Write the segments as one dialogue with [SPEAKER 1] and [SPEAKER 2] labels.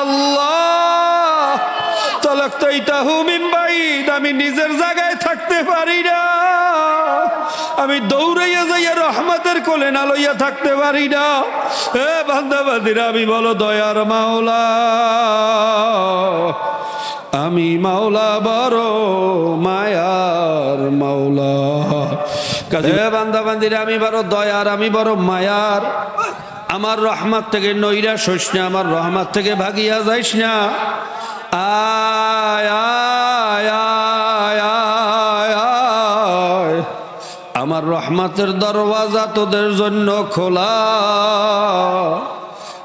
[SPEAKER 1] আল্লাহ তলাক্তাইতাহু মিন বাইদ, আমি নিজের জায়গায় থাকতে পারি না। আমি দৌড়াইয়া যাইয়া রহমতের কোলে না লইয়া থাকতে পারি না। হে বান্দাবাদিরা, আমি বলো দয়ার মাওলা। আমি মাওলা বড় মায়ার মাওলা। কাজে বান্দা বান্দিরা আমি বড় দয়ার, আমি বড় মায়ার। আমার রহমত থেকে নইরা সইস না, আমার রহমত থেকে ভাগিয়া যাইস না। আয়। আমার রহমতের দরওয়াজা তোদের জন্য খোলা।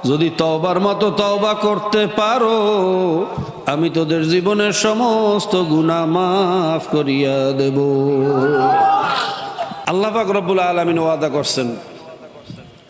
[SPEAKER 1] যদি তওবার মতো তওবা করতে পারো, আমি তোদের জীবনের সমস্ত গুনাহ মাফ করিয়া দেব। আল্লাহ পাক রব্বুল আলামিন ওয়াদা করছেন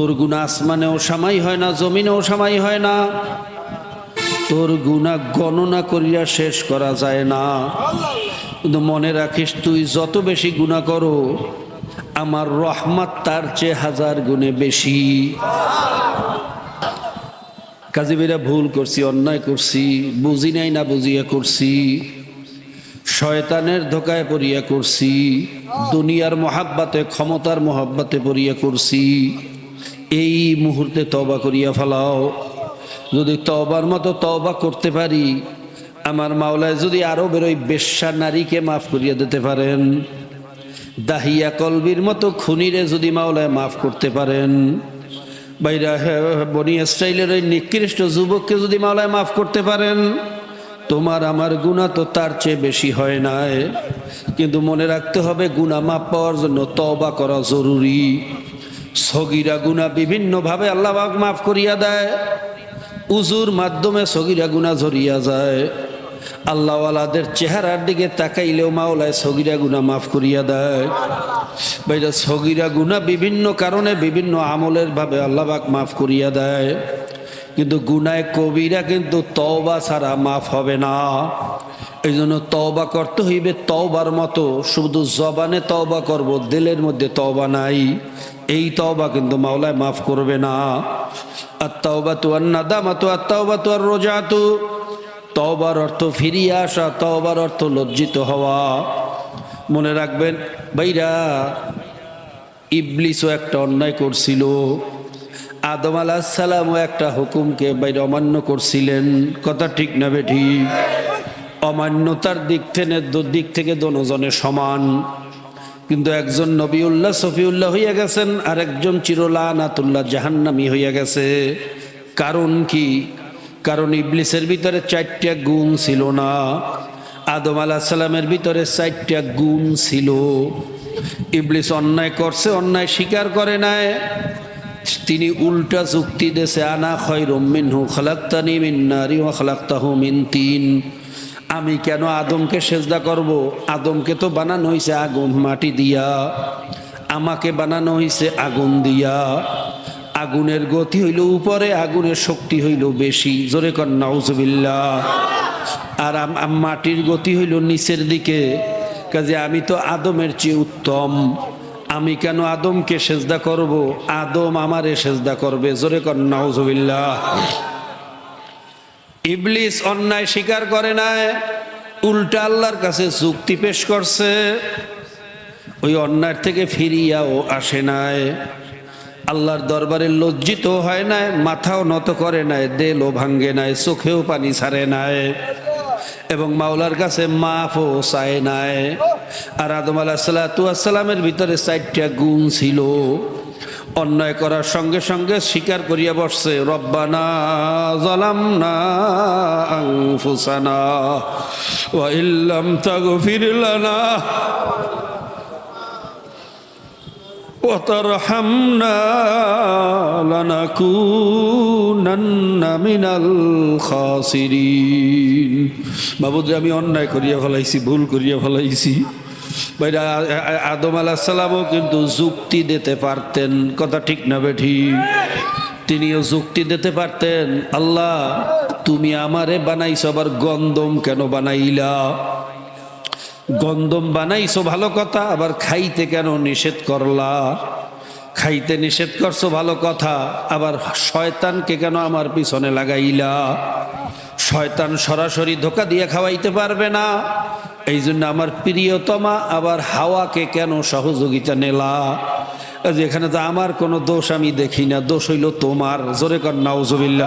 [SPEAKER 1] তোর গুণা আসমানেও সামাই হয় না, জমিনেও সামাই হয় না। তোর গুণা গণনা করিয়া শেষ করা যায় না। কিন্তু মনে রাখিস, তুই যত বেশি গুণা করো, আমার রহমত তার চেয়ে হাজার গুণে বেশি। কাজীবিরা ভুল করছি, অন্যায় করছি, বুঝি নাই না বুঝিয়া করছি। শয়তানের ধোকায় পড়িয়া করছি, দুনিয়ার মহাব্বাতে, ক্ষমতার মহাব্বাতে পড়িয়া করছি। এই মুহূর্তে তবা করিয়া ফেলাও। যদি তবার মতো তবা করতে পারি, আমার মাওলায় যদি আরও বেরোই বেশ্যা নারীকে মাফ করিয়া দিতে পারেন। দাহিয়া কলবির মতো খুনিরে যদি মাওলায় মাফ করতে পারেন। বাইরা বনি স্টাইলের ওই নিকৃষ্ট যুবককে যদি মাওলায় মাফ করতে পারেন, তোমার আমার গুণা তো তার চেয়ে বেশি হয় নাই। কিন্তু মনে রাখতে হবে গুণা মাপ পাওয়ার জন্য তবা করা জরুরি। সগিরা গুণা বিভিন্নভাবে আল্লাহ মাফ করিয়া দেয়। উজুর মাধ্যমে সগিরা গুণা ঝরিয়া যায়। আল্লাহওয়ালাদের চেহারার দিকে তাকাইলেও মাওলায় সগিরা গুণা মাফ করিয়া দেয়। বাইরা, সগিরা গুণা বিভিন্ন কারণে বিভিন্ন আমলের ভাবে আল্লাহবাক মাফ করিয়া দেয়। কিন্তু গুনায় কবিরা কিন্তু তওবা ছাড়া মাফ হবে না। এই জন্য তওবা করতে হইবে তওবার মতো। শুধু জবানে তওবা করব, দিলের মধ্যে তওবা নাই। এই তওবা কিন্তু মাওলায় মাফ করবে না। আত্মাওবা তু আন্নাদামা তু আত্মাওবা তু আর রোজাতু তওবার অর্থ ফিরিয়ে আসা, তওবার অর্থ লজ্জিত হওয়া। মনে রাখবেন, ভাইরা, ইবলিসও একটা অন্যায় করছিল। আদম আলাহ সালামও একটা হুকুমকে বাইরে অমান্য করছিলেন। কথা ঠিক না বে ঠিক অমান্যতার দিক থেকে দিক থেকে দনোজনে সমান। কিন্তু একজন নবীউল্লাহ, সফিউল্লাহ হইয়া গেছেন আর একজন চিরলানাতুল্লাহ, জাহান্নামি হইয়া গেছে। কারণ কি? কারণ ইবলিসের ভিতরে চারটা গুণ ছিল না। আদম সালামের ভিতরে চারটা গুণ ছিল। ইবলিস অন্যায় করছে, অন্যায় স্বীকার করে নাই। তিনি উল্টা যুক্তি দেশে আনা খয় রমিনহু খালাক্তানি মিন নারী ও খালাক্তাহু মিন তিন। আমি কেন আদমকে সেজদা করব? আদমকে তো বানানো হয়েছে আগুন মাটি দিয়া। আমাকে বানানো হয়েছে আগুন দিয়া। আগুনের গতি হইল উপরে, আগুনের শক্তি হইল বেশি। জোরে কর নাউজবিল্লা আর মাটির গতি হইল নিচের দিকে। কাজে আমি তো আদমের চেয়ে উত্তম। আমি কেন আদমকে সেজদা করব? আদম আমারে সেজদা করবে। জোরে কর নাউজবিল্লা ইবলিস অন্যায় স্বীকার করে নাই, উল্টা আল্লাহর কাছে যুক্তি পেশ করছে, ওই অন্যায় থেকে ফিরিয়াও আসে নাই। আল্লাহর দরবারে লজ্জিত হয় নাই, মাথাও নত করে নাই, দেলও ভাঙ্গে নাই, চোখেও পানি ছাড়ে নাই এবং মাওলার কাছে মাফও চায় নাই। আর আদম আলাহ সাল্লামের ভিতরে চারটা গুণ ছিল। অন্যায় করার সঙ্গে সঙ্গে স্বীকার করিয়া বসছে রব্বানা জালামনা আনফুসানা ওয়া ইল্লাম তাগফির লানা وترحمنا لنكونن من الخاسرين বাবুদ্রে আমি অন্যায় করিয়া ফেলাইছি ভুল করিয়া ফেলাইছি ভাইরা আ- আ- আদম আলাহিসাল্লামও কিন্তু যুক্তি দিতে পারতেন। কথা ঠিক না বেঠি? তিনিও যুক্তি দিতে পারতেন, আল্লাহ, তুমি আমারে বানাইছো, আবার গন্দম কেন বানাইলা? গন্দম বানাইছো ভালো কথা, আবার খাইতে কেন নিষেধ করলা? খাইতে নিষেধ করছ ভালো কথা, আবার শয়তানকে কেন আমার পিছনে লাগাইলা? শয়তান সরাসরি ধোকা দিয়ে খাওয়াইতে পারবে না। এই জন্য আমার প্রিয়তমা আবার হাওয়াকে কেন সহযোগিতা নেলা? যেখানে তো আমার কোনো দোষ আমি দেখি না, দোষ হইল তোমার। জোরে কর নাউজুবিল্লা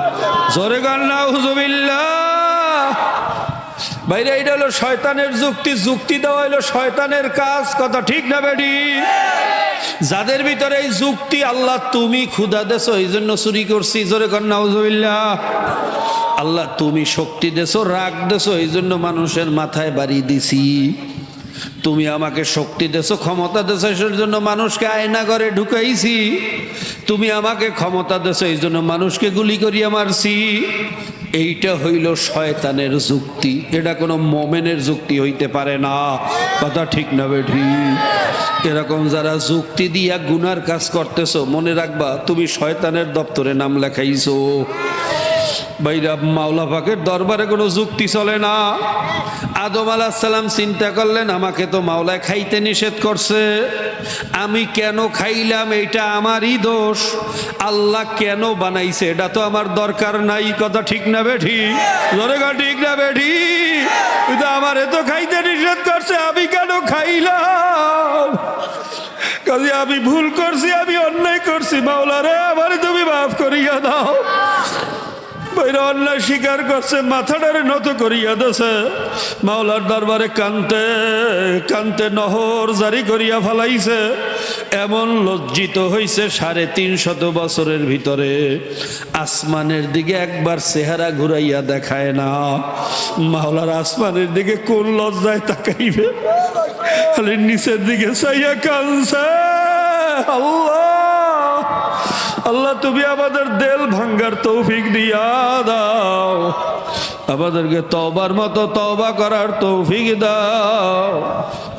[SPEAKER 1] জোরে কর নাউজুবিল্লা বাইরে এটা হলো শয়তানের যুক্তি যুক্তি দেওয়া হইল শয়তানের কাজ, কথা ঠিক না বেডি যাদের ভিতরে এই যুক্তি, আল্লাহ তুমি ক্ষুদা দেছো, এই জন্য চুরি করছি, জোরে নাউজুবিল্লাহ। আল্লাহ তুমি শক্তি দেছো, রাগ দেছো, এই জন্য মানুষের মাথায় বাড়ি দিছি। তুমি আমাকে শক্তি দেছো, ক্ষমতা দেছো সেই জন্য মানুষকে আয়না করে ঢুকাইছি। তুমি আমাকে ক্ষমতা দেছো, এই জন্য মানুষকে গুলি করিয়া মারছি। এইটা হইল শয়তানের যুক্তি। এটা কোনো মোমেনের যুক্তি হইতে পারে না। কথা ঠিক না বেঠি। এরকম যারা যুক্তি দিয়া গুনার কাজ করতেছো, মনে রাখবা তুমি শয়তানের দপ্তরে নাম লেখাইছো। বাইরা মাওলা পাকের দরবারে কোনো যুক্তি চলে না। আদম আলাহিসাল্লাম চিন্তা করলেন, আমাকে তো মাওলায় খাইতে নিষেধ করছে। আমি কেন খাইলাম? এটা আমারই দোষ। আল্লাহ কেন বানাইছে? এটা তো আমার দরকার নাই। কথা ঠিক না বেঠি? ঠিক না বেঠি? কিন্তু আমার তো খাইতে নিষেধ করছে, আমি কেন খাইলাম? কাজে আমি ভুল করছি, আমি অন্যায় করছি। মাওলা রে আমারে তুমি মাফ করিয়া দাও। বাইরে অন্যায় স্বীকার করছে, মাথাটারে নত করিয়া দেছে। মাওলার দরবারে কান্তে কান্তে নহর জারি করিয়া ফেলাইছে। এমন লজ্জিত হইছে সাড়ে তিনশত বছরের ভিতরে। আসমানের দিকে একবার চেহারা ঘুরাইয়া দেখায় না। মাওলার আসমানের দিকে কোন লজ্জায় তাকাইবে? খালি নিচের দিকে চাইয়া কানছে। আল্লাহ! আল্লাহ, তুমি আমাদের দেল ভাঙ্গার তৌফিক দিয়া দাও। আমাদেরকে তবার মতো তবা করার তৌফিক দাও।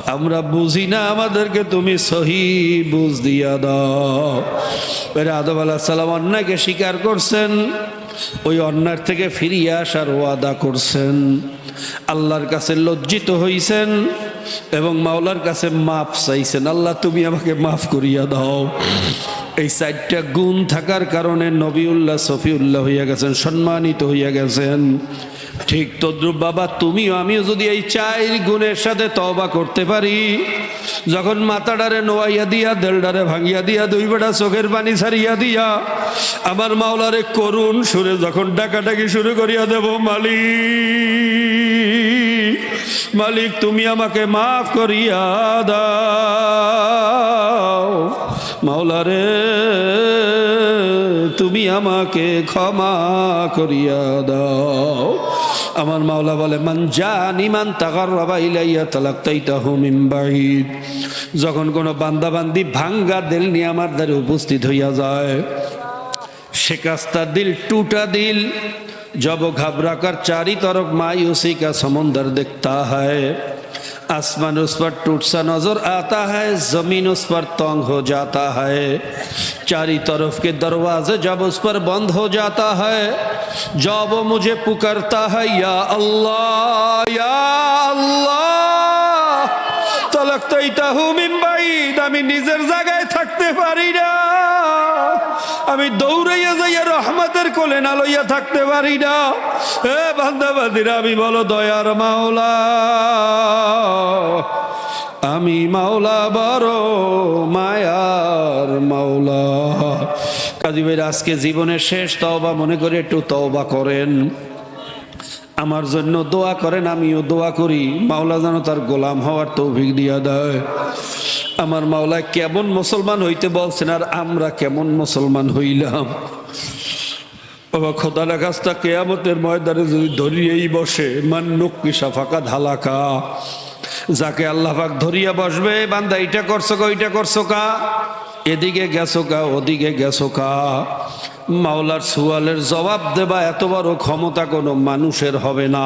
[SPEAKER 1] আমরা বুঝি না আমাদেরকে তুমি সহি বুঝ দিয়া দাও। এর আদম আলাহ সালাম অন্যায়কে স্বীকার করছেন, ওই অন্যার থেকে ফিরিয়ে আসার ওয়াদা করছেন। আল্লাহর কাছে লজ্জিত হইছেন এবং মাওলার কাছে মাফ চাইছেন। আল্লাহ, তুমি আমাকে মাফ করিয়া দাও। এই চারটা গুণ থাকার কারণে নবীউল্লাহ, সফিউল্লাহ হইয়া গেছেন, সম্মানিত হইয়া গেছেন। ঠিক তদ্রুপ বাবা, তুমিও আমিও যদি এই চার গুণের সাথে তবা করতে পারি, যখন মাথাডারে নোয়াইয়া দিয়া, দেলডারে ভাঙিয়া দিয়া, দুই বেটা চোখের পানি ছাড়িয়া দিয়া, আমার মাওলারে করুণ সুরে যখন ডাকাডাকি শুরু করিয়া দেব, মালিক মালিক তুমি আমাকে মাফ করিয়া দাও। মাওলারে তুমি আমাকে ক্ষমা করিয়া দাও আমার মাওলা বলে মান জানি মান তাকার বাবা ইলাইয়া তালাক্তাইতা হুমিম বাহিদ যখন কোনো বান্দাবান্দি ভাঙ্গা দিল নিয়ে আমার দ্বারে উপস্থিত হইয়া যায় शिकस्ता दिल टूटा दिल जब वो घबरा कर चारी तरफ मायूसी का समंदर दिखता है आसमान उस पर टूट सा नजर आता है जमीन उस पर तंग हो जाता है चारी तरफ के दरवाजे जब उस पर बंद हो जाता है जब वो मुझे पुकारता है या अल्लाह या अल्लाह তলাক্তাইতাহু মিন বাইদ আমি নিজের জায়গায় থাকতে পারি না কোলে না লইয়া থাকতে পারি না। হে বান্দাবাদিরা, আমি বলো দয়ার মাওলা। আমি মাওলা বড় মায়ার মাওলা। কাজী ভাই আজকে জীবনের শেষ তওবা, মনে করে একটু তওবা করেন। আমার জন্য দোয়া করেন, আমিও দোয়া করি। মাওলা যেন তার গোলাম হওয়ার তৌফিক দিয়া দেয়। আমার মাওলা কেমন মুসলমান হইতে বলছেন, আর আমরা কেমন মুসলমান হইলাম। বাবা খোদার কাজটা কেয়ামতের ময়দানে যদি ধরিয়েই বসে, মান নক্কিসা ফাঁকা ধালাকা। যাকে আল্লাহ পাক ধরিয়া বসবে, বান্দা, এইটা করছ কা ওইটা করছ কা? এদিকে গেছো কা, ওদিকে গেছো কা? মাওলার সুয়ালের জবাব দেবা, এত বড় ক্ষমতা কোনো মানুষের হবে না।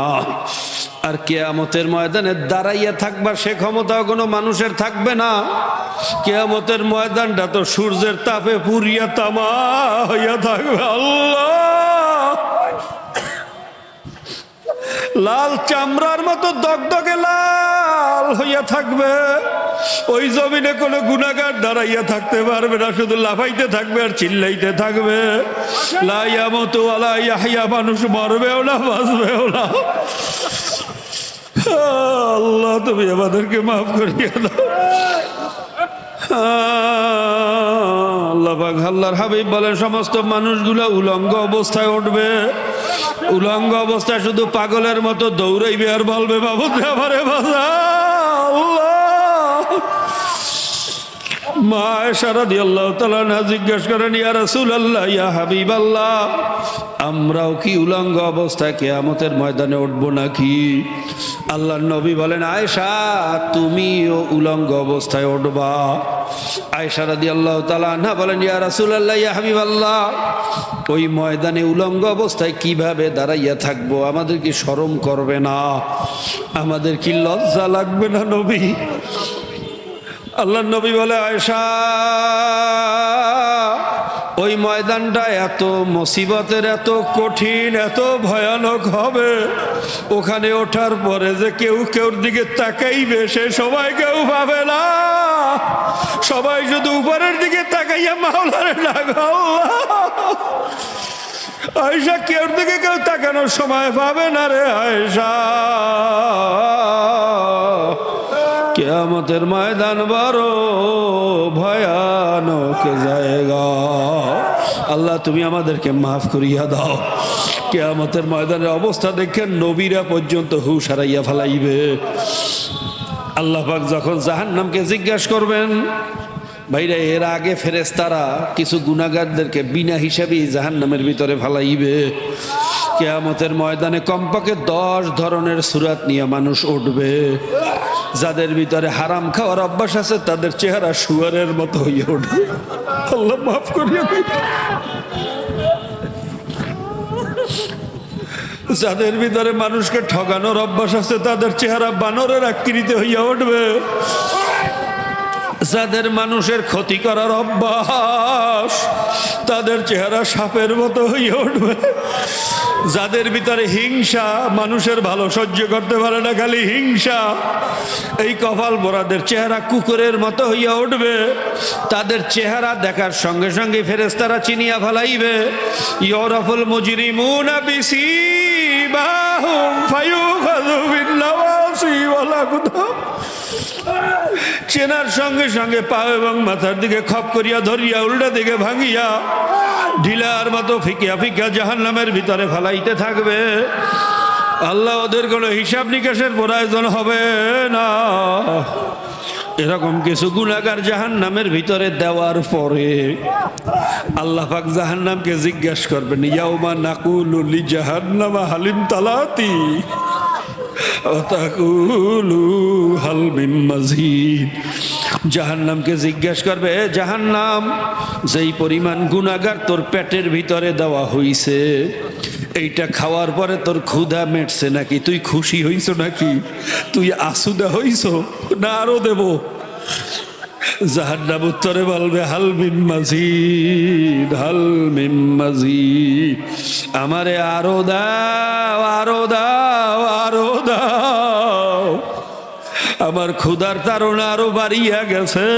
[SPEAKER 1] আর কেয়ামতের ময়দানে দাঁড়াইয়া থাকবা, সে ক্ষমতাও কোনো মানুষের থাকবে না। কেয়ামতের ময়দানটা তো সূর্যের তাপে পুরিয়া তামা হইয়া থাকবে, আল্লাহ! লাল চামড়ার মতো দগদগে লাল হইয়া থাকবে। ওই জমিনে কোনো গুণাগার দাঁড়াইয়া থাকতে পারবে না, শুধু লাফাইতে থাকবে আর চিল্লাইতে থাকবে। লাইয়া মতো আলাইয়া মানুষ মরবেও না, বাঁচবেও না। আল্লাহ, তুমি আমাদেরকে মাফ করিয়া দাও। আল্লাহ আল্লাহর হাবিব বলেন, সমস্ত মানুষগুলো উলঙ্গ অবস্থায় উঠবে। উলঙ্গ অবস্থায় শুধু পাগলের মতো দৌড়াইবে আর বলবে বাবু আমারে বাজা মা সারা দিয়ে আল্লাহ তালা জিজ্ঞেস করেন, ইয়া রাসুল আল্লাহ ইয়া হাবিব আল্লাহ আমরাও কি উলঙ্গ অবস্থায় কেয়ামতের ময়দানে উঠবো নাকি? আল্লাহ নবী বলেন আয়সা তুমিও উলঙ্গ অবস্থায় উঠবা। আয়সা রাদি আল্লাহ তালা না বলেন, ইয়া রাসুল আল্লাহ ইয়া হাবিব আল্লাহ ওই ময়দানে উলঙ্গ অবস্থায় কীভাবে দাঁড়াইয়া থাকব? আমাদের কি শরম করবে না? আমাদের কি লজ্জা লাগবে না নবী? আল্লাহ নবী বলে আয়সা ওই ময়দানটা এত মুসিবতের, এত কঠিন, এত ভয়ানক হবে। ওখানে ওঠার পরে যে কেউ কেউর দিকে তাকাইবে, সে সবাই কেউ পাবে না। সবাই শুধু উপরের দিকে তাকাইয়া মাওলারে ডাকা আয়সা কেউর দিকে কেউ তাকানোর সময় পাবে না রে আয়সা কেয়ামতের ময়দান বড় ভয়ানক জায়গা। আল্লাহ, তুমি আমাদেরকে মাফ করিয়া দাও। কেয়ামতের ময়দানের অবস্থা দেখে নবীরা পর্যন্ত হুশ হারাইয়া ফেলাইবে। আল্লাহ পাক যখন জাহান্নামকে জিজ্ঞাসা করবেন, ভাইরা, এর আগে ফেরেস্তারা কিছু গুণাগারদেরকে বিনা হিসাবেই জাহান্নামের ভিতরে ফালাইবে। কেয়ামতের ময়দানে কমপক্ষে দশ ধরনের সুরাত নিয়ে মানুষ উঠবে। যাদের ভিতরে হারাম খাওয়ার অভ্যাস আছে, তাদের চেহারা শুয়ারের মতো হয়ে উঠবে আল্লাহ মাফ করিয়া যাদের ভিতরে মানুষকে ঠগানোর অভ্যাস আছে, তাদের চেহারা বানরের আকৃতি হইয়া উঠবে। যাদের মানুষের ক্ষতি করার অভ্যাস, তাদের চেহারা সাপের মতো হইয়া উঠবে। যাদের ভিতরে হিংসা মানুষের ভালো সহ্য করতে পারে না, খালি হিংসা। এই কপাল বোরাদের চেহারা কুকুরের মতো হইয়া উঠবে। তাদের চেহারা দেখার সঙ্গে সঙ্গে ফেরেস্তারা চিনিয়া ফেলাইবে। ইউরফুল মুজরিমুনা চেনার সঙ্গে সঙ্গে পা এবং মাথার দিকে খপ করিয়া ধরিয়া উল্টা দিকে ভাঙিয়া ঢিলার মতো ফিকিয়া ফিকিয়া জাহান নামের ভিতরে ফেলাইতে থাকবে। আল্লাহ ওদের কোনো হিসাব নিকাশের প্রয়োজন হবে না। এরকম কিছু গুণাগার জাহান নামের ভিতরে দেওয়ার পরে আল্লাহ পাক জাহান নামকে জিজ্ঞাসা করবেন ইয়াউমা নাকুলুলি জাহান্নামা হালিম তালাতি? হাল মিন মাজিদ? জাহান্নামকে জিজ্ঞাসা করবে জাহান্নাম, যেই পরিমাণ গুণাগার তোর পেটের ভিতরে দেওয়া হইছে, এইটা খাওয়ার পরে তোর ক্ষুধা মেটছে নাকি? তুই খুশি হইছ নাকি? তুই আসুদা হইছ? না আরও দেব। জাহান্নাম উত্তরে বলবে, হাল মিম মাজিদ, হাল মিম মাজিদ। আমারে আরও দাও আরও দাও আরও দাও। আমার ক্ষুধার তারণা আরও বাড়িয়া গেছে।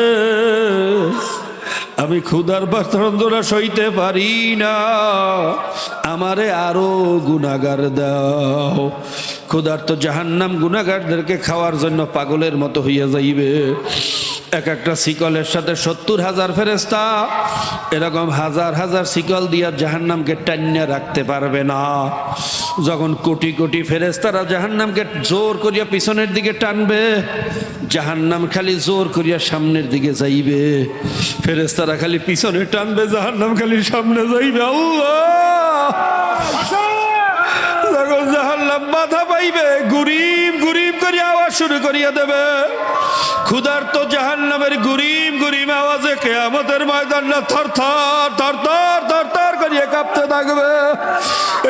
[SPEAKER 1] আমি ক্ষুধার যন্ত্রণা সইতে পারি না। আমারে আরও গুণাগার দাও। ক্ষুধার তো জাহান্নাম গুণাগারদেরকে খাওয়ার জন্য পাগলের মতো হইয়া যাইবে। এক একটা শিকলের সাথে সত্তর হাজার ফেরেস্তা এরকম হাজার হাজার শিকল দিয়া জাহান্নামকে টান্যা রাখতে পারবে না। যখন কোটি কোটি ফেরেস্তারা জাহান্নামকে জোর করিয়া পিছনের দিকে টানবে, জাহান্নাম খালি জোর করিয়া সামনের দিকে যাইবে। ফেরেস্তারা খালি পিছনে টানবে, জাহান্নাম খালি সামনে যাইবে। আল্লাহ! যখন জাহান্নাম মাথা পাইবে গুরিম গুরিম করিয়া আওয়াজ শুরু করিয়া দেবে। ক্ষুধার্ত জাহান নামের গুরিম গুরিম আওয়াজে কেয়ামতের ময়দানটা থর থর থর থর থর থর করিয়ে কাঁপতে থাকবে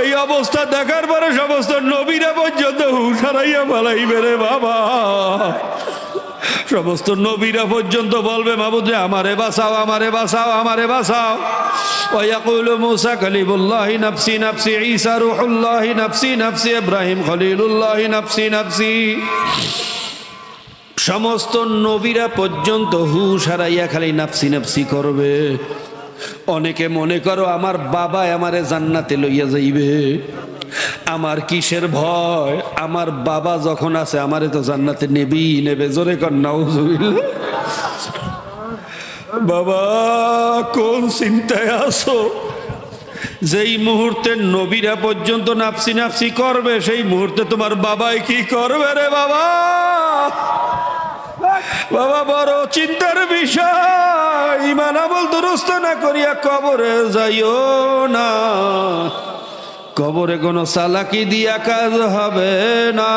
[SPEAKER 1] এই অবস্থা দেখার পরে সমস্ত নবীরা পর্যন্ত হুশারাইয়া পালাইবে রে বাবা সমস্ত নবীরা পর্যন্ত বলবে মাবুদে আমারে বাঁচাও আমারে বাঁচাও আমারে বাঁচাও ويقول موسى كليم الله نفسي نفسي عيسى روح الله نفسي نفسي إبراهيم خليل الله نفسي نفسي সমস্ত নবীরা পর্যন্ত হুশ হারাইয়া খালি নাফসি নাফসি করবে। অনেকে মনে করো, আমার বাবা আমারে জান্নাতে লইয়া যাইবে। আমার কিসের ভয়? আমার বাবা যখন আছে, আমারে তো জান্নাতে নেবেই নেবে। জোরে কর, নাউজুবিল্লাহ। বাবা, কোন চিন্তায় আছো? যেই মুহূর্তে নবীরা পর্যন্ত নাপসি নাপসি করবে, সেই মুহূর্তে তোমার বাবাই কি করবে রে বাবা? বাবা, বড় চিন্তার বিষয়। ইমান আমল দুরস্ত না করিয়া কবরে যাইও না। কবরে কোনো সালাকি দিয়া কাজ হবে না।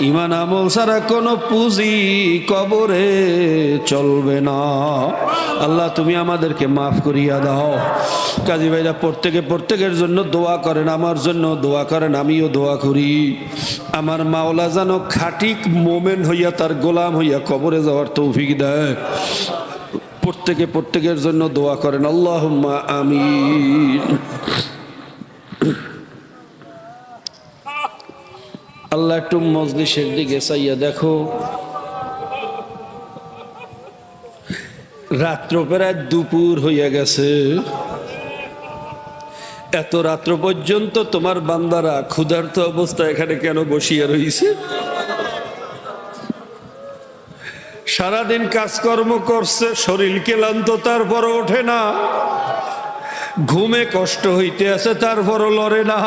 [SPEAKER 1] ইমান আমল ছাড়া কোনো পুঁজি কবরে চলবে না। আল্লাহ, তুমি আমাদেরকে মাফ করিয়া দাও। কাজী ভাইরা, প্রত্যেকে প্রত্যেকের জন্য দোয়া করেন, আমার জন্য দোয়া করেন, আমিও দোয়া করি। আমার মাওলা যেন খাটিক মোমেন হইয়া তার গোলাম হইয়া কবরে যাওয়ার তৌফিক দেয়। প্রত্যেকে প্রত্যেকের জন্য দোয়া করেন আল্লাহ আমিন। আল্লাহ একটু মজলিসের দিকে চাইয়া দেখো। রাত্র প্রায় দুপুর হইয়া গেছে। এত রাত্র পর্যন্ত তোমার বান্দারা ক্ষুধার্ত অবস্থা এখানে কেন বসিয়া রইছে? সারাদিন কাজকর্ম করছে, শরীর ক্লান্ত তারপর ওঠে না। ঘুমে কষ্ট হইতে আছে, তারপরও লড়ে না।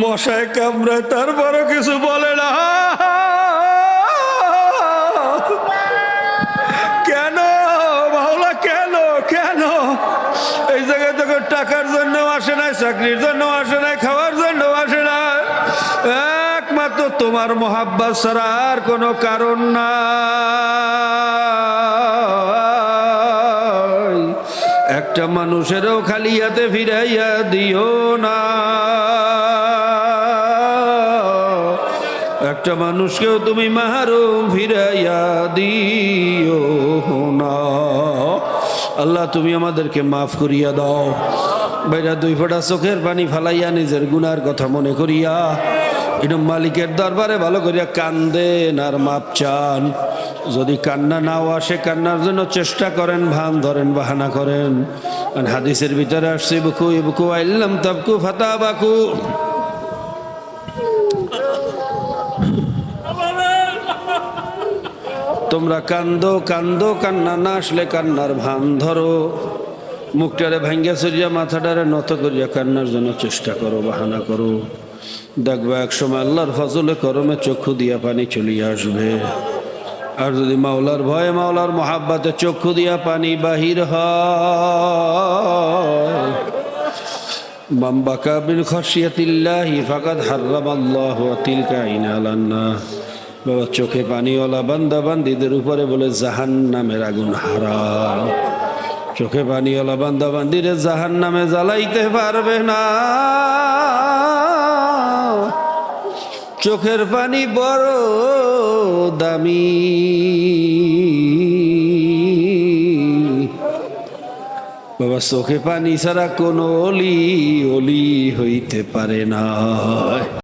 [SPEAKER 1] মশায় কামড়ায় তারপরও কিছু বলে না। কেন? বাউলা, কেন? কেন? এই জায়গায় তোকে টাকার জন্য আসে নাই, চাকরির জন্য আসে নাই, খাওয়ার জন্য আসে না একমাত্র তোমার মহাব্বাস ছাড়া আর কোনো কারণ না একটা মানুষেরও খালি হাতে ফিরাইয়া দিও না। একটা মানুষকেও তুমি মাহারুম ফিরাইয়া দিও না। আল্লাহ, তুমি আমাদেরকে মাফ করিয়া দাও। বাইরা দুই ফোঁটা চোখের পানি ফালাইয়া নিজের গুনার কথা মনে করিয়া এরম মালিকের দরবারে ভালো করিয়া কান্দেন আর মাপ চান। যদি কান্না নাও আসে, কান্নার জন্য চেষ্টা করেন, ভান ধরেন, বাহানা করেন। হাদিসের ভিতরে আসছে বুকু ইবুকু, আইল্লাম তাবকু ফাতা বাকু তোমরা কান্দো কান্দো, কান্না না আসলে কান্নার ভান ধরো। মুখটারে ভাঙ্গা চড়িয়া মাথাটারে নত করিয়া কান্নার জন্য চেষ্টা করো, বাহানা করো। দেখবা একসময় আল্লাহর ফজলে করমে চক্ষু দিয়া পানি চলিয়ে আসবে। আর যদি মাওলার ভয়ে মাওলার মহাব্বাতে চক্ষু দিয়া পানি বাহির হয়, মাম্বাকা বিন খসিয়াতিল্লাহি ফাকাদ হার্রামাল্লাহু তিলকা আইনালান্না বাবা চোখে পানিওয়ালা বান্দা বান্দিদের উপরে বলে জাহান নামের আগুন হারাম চোখে পানিওয়ালা বান্দা বান্দিরে জাহান নামে জ্বালাইতে পারবে না। চোখের পানি বড় দামি। বাবা, চোখে পানি ছাড়া কোনো অলি অলি হইতে পারে না।